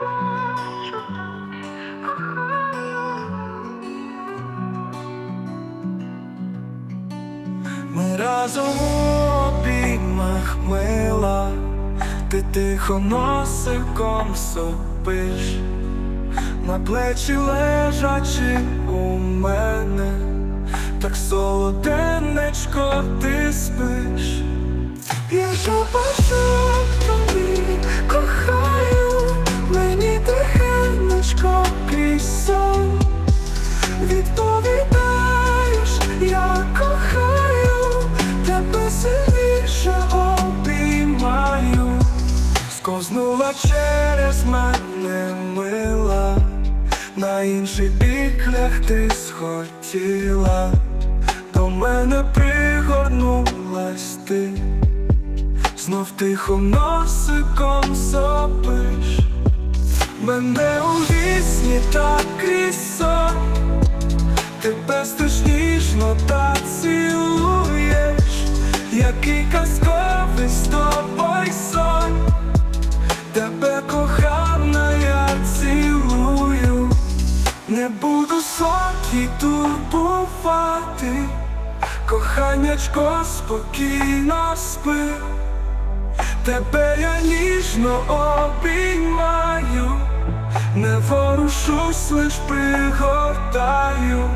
Ми разом у обіймах мила, ти тихо носиком сопиш, на плечі лежачи у мене, так солоденечко ти через мене мила, на інший бік лягти схотіла, до мене пригорнулась ти, знов тихо носиком сопиш, мене у вісні так крізь сон. Ти бездиш ніжно та цілуєш, який казковий з тобою буду сон твій турбувати, коханячко спокійно спи, тебе я ніжно обіймаю. Не ворушусь, лиш пригортаю,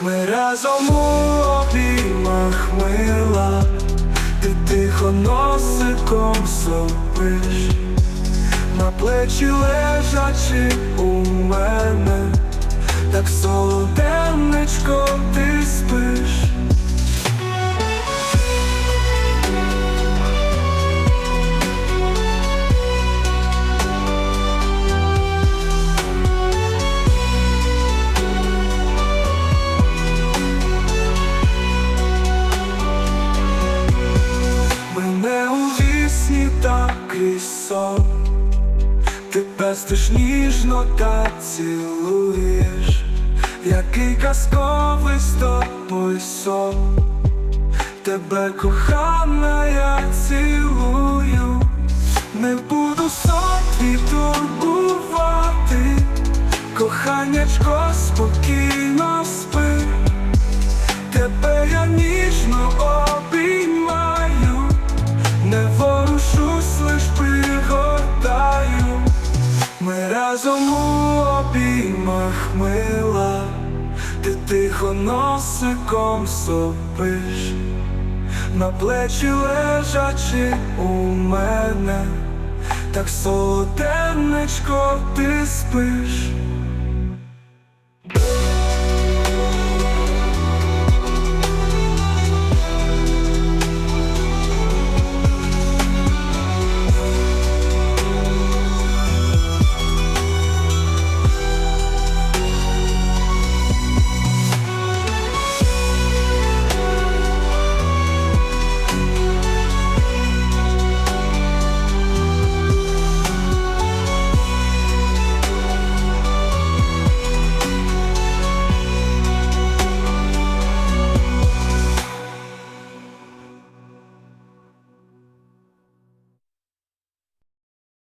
ми разом у обіймах мила, ти тихо носиком сопиш, на плечі лежачи у мене, так солоденечко ти спиш. Мене у вісні так крізь сон Ти пестиш ніжно та цілуєш, який казковий з тобою сон. Тебе кохана, я цілую, не буду твій турбувати, коханячко спокійно спи. Тебе я ніжно обіймаю, не ворушусь, лиш пригортаю. Ми разом у обіймах мила, тихо носиком сопиш, на плечі лежачи у мене, так солоденечко ти спиш.